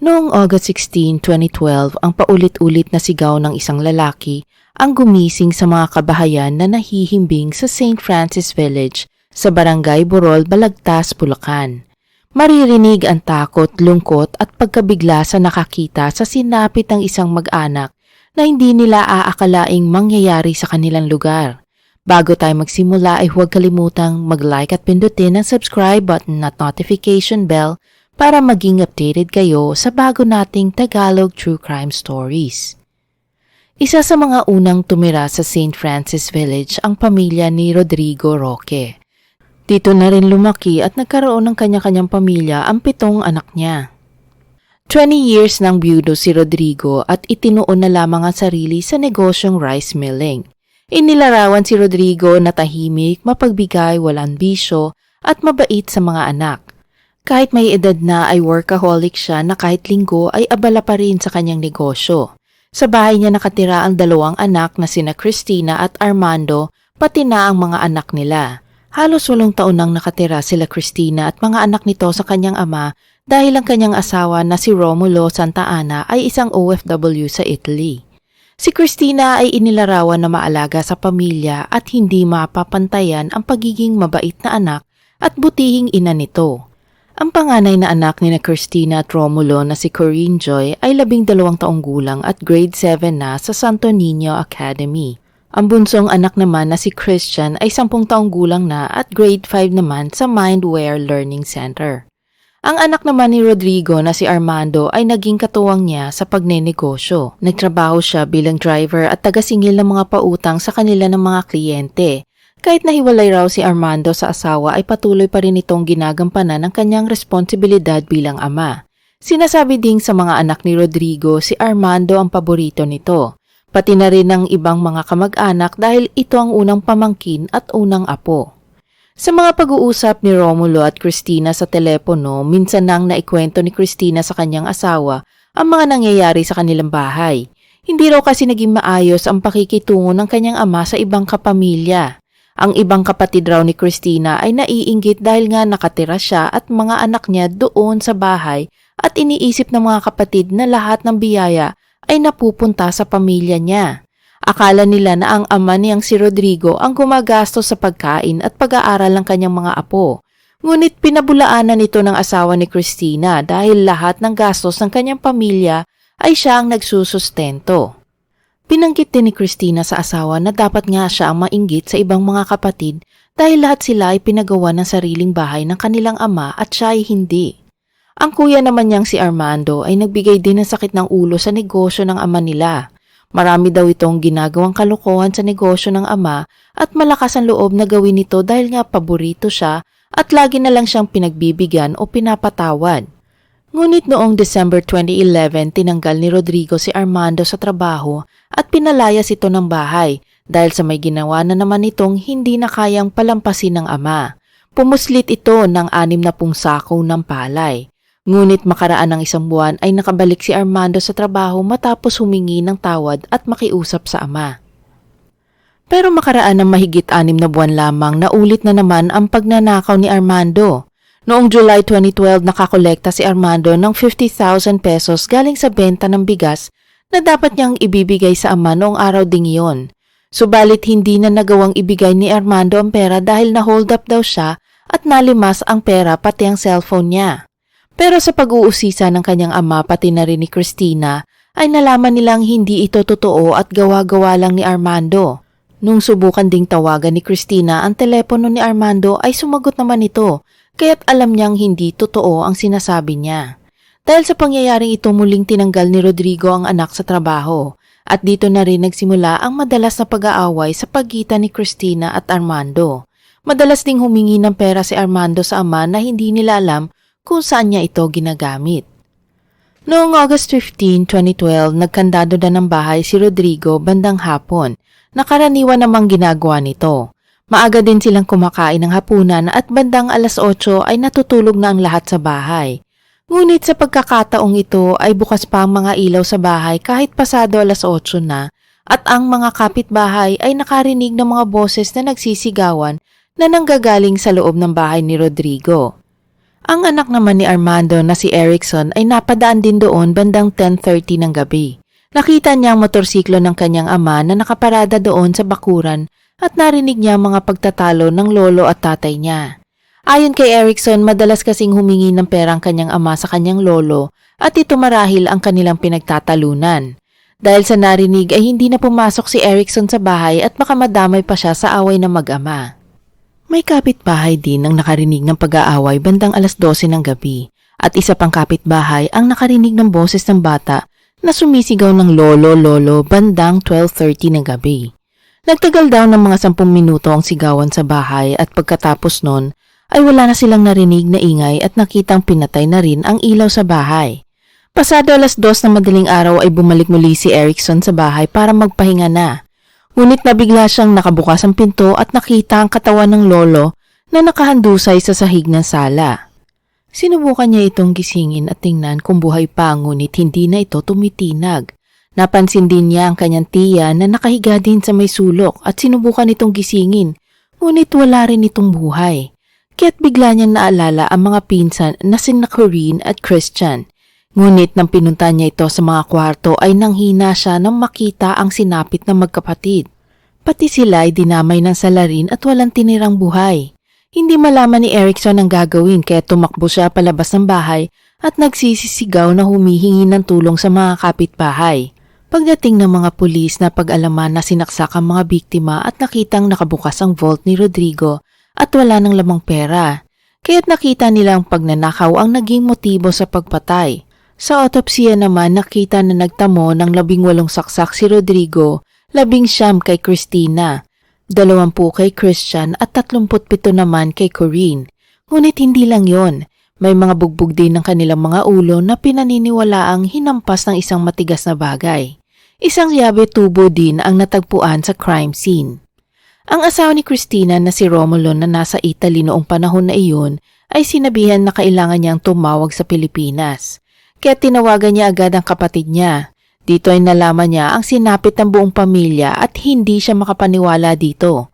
Noong August 16, 2012, ang paulit-ulit na sigaw ng isang lalaki ang gumising sa mga kabahayan na nahihimbing sa St. Francis Village sa Barangay Burol, Balagtas, Bulacan. Maririnig ang takot, lungkot at pagkabigla sa nakakita sa sinapit ng isang mag-anak na hindi nila aakalaing mangyayari sa kanilang lugar. Bago tayo magsimula ay huwag kalimutang mag-like at pindutin ang subscribe button at notification bell para maging updated kayo sa bago nating Tagalog True Crime Stories. Isa sa mga unang tumira sa St. Francis Village ang pamilya ni Rodrigo Roque. Dito na rin lumaki at nagkaroon ng kanya-kanyang pamilya ang pitong anak niya. 20 years nang byudo si Rodrigo at itinuon na lamang ang sarili sa negosyong rice milling. Inilarawan si Rodrigo na tahimik, mapagbigay, walang bisyo at mabait sa mga anak. Kahit may edad na ay workaholic siya na kahit linggo ay abala pa rin sa kanyang negosyo. Sa bahay niya nakatira ang dalawang anak na sina Christina at Armando pati na ang mga anak nila. Halos walong taon nang nakatira sila Christina at mga anak nito sa kanyang ama dahil ang kanyang asawa na si Romulo Santa Ana ay isang OFW sa Italy. Si Christina ay inilarawan na maalaga sa pamilya at hindi mapapantayan ang pagiging mabait na anak at butihing ina nito. Ang panganay na anak ni na Christina at Romulo na si Corinne Joy ay labing dalawang taong gulang at grade 7 na sa Santo Niño Academy. Ang bunsong anak naman na si Christian ay sampung taong gulang na at grade 5 naman sa Mindware Learning Center. Ang anak naman ni Rodrigo na si Armando ay naging katuwang niya sa pagnenegosyo. Nagtrabaho siya bilang driver at tagasingil ng mga pautang sa kanila ng mga kliyente. Kahit nahiwalay raw si Armando sa asawa ay patuloy pa rin itong ginagampanan ng kanyang responsibilidad bilang ama. Sinasabi ding sa mga anak ni Rodrigo si Armando ang paborito nito pati na rin ng ibang mga kamag-anak dahil ito ang unang pamangkin at unang apo. Sa mga pag-uusap ni Romulo at Christina sa telepono, minsan nang naikwento ni Christina sa kanyang asawa ang mga nangyayari sa kanilang bahay. Hindi raw kasi naging maayos ang pakikitungo ng kanyang ama sa ibang kapamilya. Ang ibang kapatid raw ni Christina ay naiinggit dahil nga nakatira siya at mga anak niya doon sa bahay at iniisip ng mga kapatid na lahat ng biyaya ay napupunta sa pamilya niya. Akala nila na ang ama niyang si Rodrigo ang gumagastos sa pagkain at pag-aaral ng kanyang mga apo. Ngunit pinabulaanan nito ng asawa ni Christina dahil lahat ng gastos ng kanyang pamilya ay siya ang nagsusustento. Pinanggit din ni Christina sa asawa na dapat nga siya ang mainggit sa ibang mga kapatid dahil lahat sila ay pinagawa ng sariling bahay ng kanilang ama at siya ay hindi. Ang kuya naman niyang si Armando ay nagbigay din ng sakit ng ulo sa negosyo ng ama nila. Marami daw itong ginagawang kalokohan sa negosyo ng ama at malakas ang loob na gawin ito dahil nga paborito siya at lagi na lang siyang pinagbibigyan o pinapatawad. Ngunit noong December 2011 tinanggal ni Rodrigo si Armando sa trabaho at pinalayas ito ng bahay dahil sa may ginawa na naman itong hindi na kayang palampasin ng ama. Pumuslit ito ng anim na pung sako ng palay. Ngunit makaraan ng isang buwan ay nakabalik si Armando sa trabaho matapos humingi ng tawad at makiusap sa ama. Pero makaraan ng mahigit anim na buwan lamang na ulit na naman ang pagnanakaw ni Armando. Noong July 2012 nakakolekta si Armando ng 50,000 pesos galing sa benta ng bigas na dapat niyang ibibigay sa ama noong araw ding iyon. Subalit hindi na nagawang ibigay ni Armando ang pera dahil na-hold up daw siya at nalimas ang pera pati ang cellphone niya. Pero sa pag-uusisa ng kanyang ama pati na rin ni Christina, ay nalaman nilang hindi ito totoo at gawa-gawa lang ni Armando. Nung subukan ding tawagan ni Christina ang telepono ni Armando ay sumagot naman ito, kaya't alam niyang hindi totoo ang sinasabi niya. Dahil sa pangyayaring ito muling tinanggal ni Rodrigo ang anak sa trabaho, at dito na rin nagsimula ang madalas na pag-aaway sa pagitan ni Christina at Armando. Madalas ding humingi ng pera si Armando sa ama na hindi nila alam kung saan niya ito ginagamit. Noong August 15, 2012, nagkandado na ng bahay si Rodrigo bandang hapon. Nakaraniwan namang ginagawa nito. Maaga din silang kumakain ng hapunan at bandang alas 8 ay natutulog na ang lahat sa bahay. Ngunit sa pagkakataong ito ay bukas pa ang mga ilaw sa bahay kahit pasado alas 8 na at ang mga kapitbahay ay nakarinig ng mga boses na nagsisigawan na nanggagaling sa loob ng bahay ni Rodrigo. Ang anak naman ni Armando na si Erickson ay napadaan din doon bandang 10.30 ng gabi. Nakita niya ang motorsiklo ng kanyang ama na nakaparada doon sa bakuran at narinig niya ang mga pagtatalo ng lolo at tatay niya. Ayon kay Erickson, madalas kasing humingi ng pera ang kanyang ama sa kanyang lolo at ito marahil ang kanilang pinagtatalunan. Dahil sa narinig ay hindi na pumasok si Erickson sa bahay at baka madamay pa siya sa away ng mag-ama. May kapitbahay din ang nakarinig ng pag-aaway bandang alas 12 ng gabi at isa pang kapitbahay ang nakarinig ng boses ng bata na sumisigaw ng lolo-lolo bandang 12.30 ng gabi. Nagtagal daw ng mga 10 minuto ang sigawan sa bahay at pagkatapos nun ay wala na silang narinig na ingay at nakitang pinatay na rin ang ilaw sa bahay. Pasado alas dos na madaling araw ay bumalik muli si Erickson sa bahay para magpahinga na. Ngunit nabigla siyang nakabukas ang pinto at nakita ang katawan ng lolo na nakahandusay sa sahig ng sala. Sinubukan niya itong gisingin at tingnan kung buhay pa ngunit hindi na ito tumitinag. Napansin din niya ang kanyang tiya na nakahiga din sa may sulok at sinubukan itong gisingin ngunit wala rin itong buhay. Kaya't bigla niyang naalala ang mga pinsan na sina Corinne at Christian. Ngunit nang pinunta niya ito sa mga kwarto ay nanghina siya nang makita ang sinapit ng magkapatid. Pati sila ay dinamay ng salarin at walang tinirang buhay. Hindi malaman ni Erickson ang gagawin kaya tumakbo siya palabas ng bahay at nagsisisigaw na humihingi ng tulong sa mga kapitbahay. Pagdating ng mga pulis na pag-alaman na sinaksak ang mga biktima at nakitang nakabukas ang vault ni Rodrigo at wala ng lamang pera. Kaya't nakita nilang pagnanakaw ang naging motibo sa pagpatay. Sa autopsiya naman nakita na nagtamo ng labing walong saksak si Rodrigo, labing siyam kay Christina, dalawampu kay Christian at tatlumput pito naman kay Corinne. Ngunit hindi lang yon. May mga bugbog din ng kanilang mga ulo na pinaniniwalaang hinampas ng isang matigas na bagay. Isang yabe tubo din ang natagpuan sa crime scene. Ang asawa ni Christina na si Romulo na nasa Italy noong panahon na iyon ay sinabihan na kailangan niyang tumawag sa Pilipinas. Kaya tinawagan niya agad ang kapatid niya. Dito ay nalaman niya ang sinapit ng buong pamilya at hindi siya makapaniwala dito.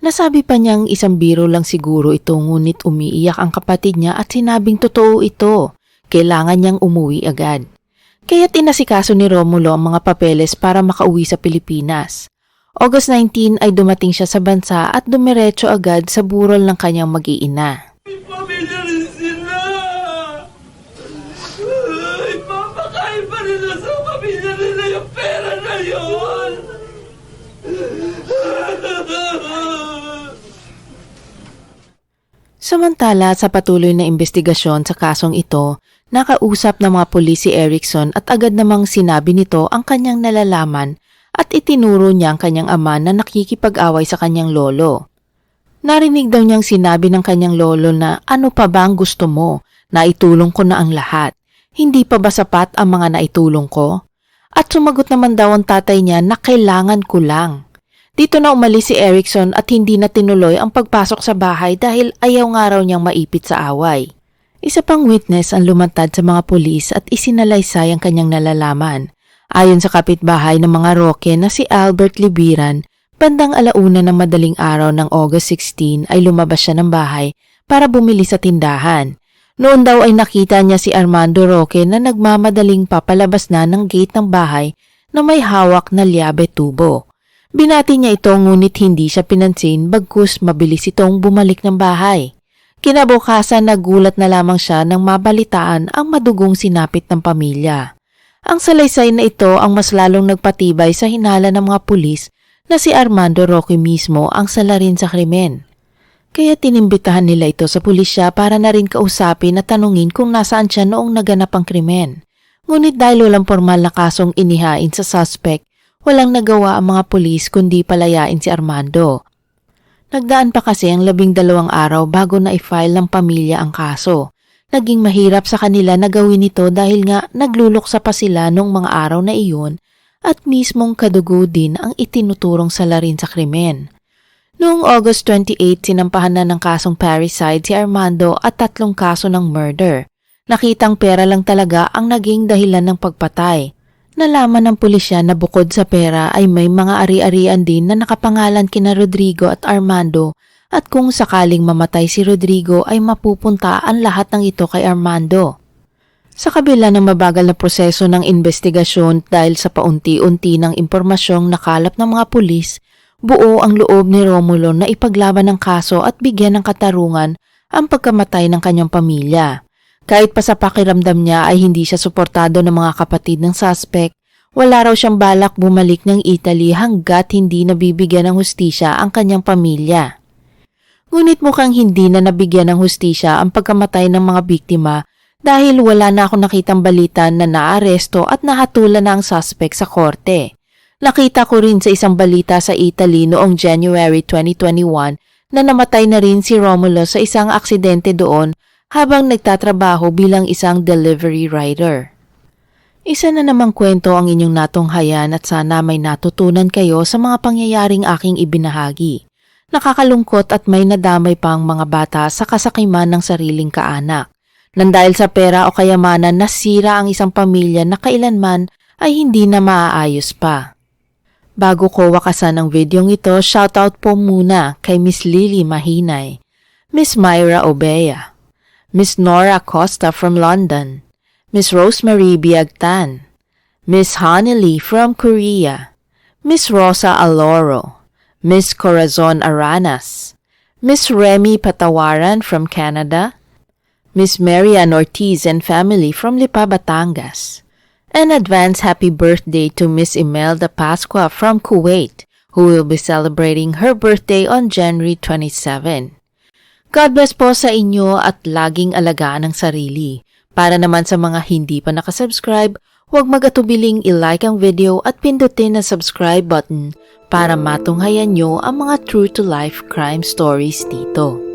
Nasabi pa niyang isang biro lang siguro ito ngunit umiiyak ang kapatid niya at sinabing totoo ito. Kailangan niyang umuwi agad. Kaya tinasikaso ni Romulo ang mga papeles para makauwi sa Pilipinas. August 19 ay dumating siya sa bansa at dumiretso agad sa burol ng kanyang mag-iina. Samantala sa patuloy na investigasyon sa kasong ito, nakausap ng mga pulis si Erickson at agad namang sinabi nito ang kanyang nalalaman at itinuro niya ang kanyang ama na nakikipag-away sa kanyang lolo. Narinig daw niyang sinabi ng kanyang lolo na ano pa ba ang gusto mo, naitulong ko na ang lahat. Hindi pa ba sapat ang mga naitulong ko? At sumagot naman daw ang tatay niya na kailangan ko lang. Dito na umalis si Erickson at hindi na tinuloy ang pagpasok sa bahay dahil ayaw nga raw niyang maipit sa away. Isa pang witness ang lumantad sa mga pulis at isinalaysay ang kanyang nalalaman. Ayon sa kapitbahay ng mga Roque na si Albert Libiran, bandang alauna ng madaling araw ng August 16 ay lumabas siya ng bahay para bumili sa tindahan. Noon daw ay nakita niya si Armando Roque na nagmamadaling papalabas na ng gate ng bahay na may hawak na liabe tubo. Binati niya ito ngunit hindi siya pinansin bagkus mabilis itong bumalik ng bahay. Kinabukasan nagulat na lamang siya nang mabalitaan ang madugong sinapit ng pamilya. Ang salaysay na ito ang mas lalong nagpatibay sa hinala ng mga pulis na si Armando Roque mismo ang salarin sa krimen. Kaya tinimbitahan nila ito sa pulisya para na rin kausapin at tanungin kung nasaan siya noong naganap ang krimen. Ngunit dahil walang formal na kasong inihain sa suspect, walang nagawa ang mga pulis kundi palayain si Armando. Nagdaan pa kasi ang labing dalawang araw bago na i-file ng pamilya ang kaso. Naging mahirap sa kanila na gawin ito dahil nga nagluluksa pa sila nung mga araw na iyon at mismong kadugo din ang itinuturong salarin sa krimen. Noong August 28, sinampahan na ng kasong parricide si Armando at tatlong kaso ng murder. Nakitang pera lang talaga ang naging dahilan ng pagpatay. Nalaman ng pulisya na bukod sa pera ay may mga ari-arian din na nakapangalan kina Rodrigo at Armando at kung sakaling mamatay si Rodrigo ay mapupunta ang lahat ng ito kay Armando. Sa kabila ng mabagal na proseso ng investigasyon dahil sa paunti-unti ng impormasyong nakalap ng mga pulis, buo ang loob ni Romulo na ipaglaban ng kaso at bigyan ng katarungan ang pagkamatay ng kanyang pamilya. Kahit pa sa pakiramdam niya ay hindi siya suportado ng mga kapatid ng suspect, wala raw siyang balak bumalik ng Italy hanggat hindi nabibigyan ng hustisya ang kanyang pamilya. Ngunit mukhang hindi na nabigyan ng hustisya ang pagkamatay ng mga biktima dahil wala na ako nakitang balita na naaresto at nahatulan na ang suspect sa korte. Nakita ko rin sa isang balita sa Italy noong January 2021 na namatay na rin si Romulo sa isang aksidente doon habang nagtatrabaho bilang isang delivery rider. Isa na namang kwento ang inyong natunghayan at sana may natutunan kayo sa mga pangyayaring aking ibinahagi. Nakakalungkot at may nadamay pang mga bata sa kasakiman ng sariling kaanak. Nang dahil sa pera o kayamanan nasira ang isang pamilya na kailanman ay hindi na maaayos pa. Bago ko wakasan ang videong ito, shoutout po muna kay Miss Lily Mahinay, Miss Myra Obea, Miss Nora Costa from London, Miss Rosemary Biagtan, Miss Hanili from Korea, Miss Rosa Aloro, Miss Corazon Aranas, Miss Remy Patawaran from Canada, Miss Marian Ortiz and family from Lipa, Batangas. An advance happy birthday to Miss Imelda Pasqua from Kuwait, who will be celebrating her birthday on January 27. God bless po sa inyo at laging alagaan ang sarili. Para naman sa mga hindi pa nakasubscribe, huwag magatubiling i-like ang video at pindutin ang subscribe button para matunghayan nyo ang mga true-to-life crime stories dito.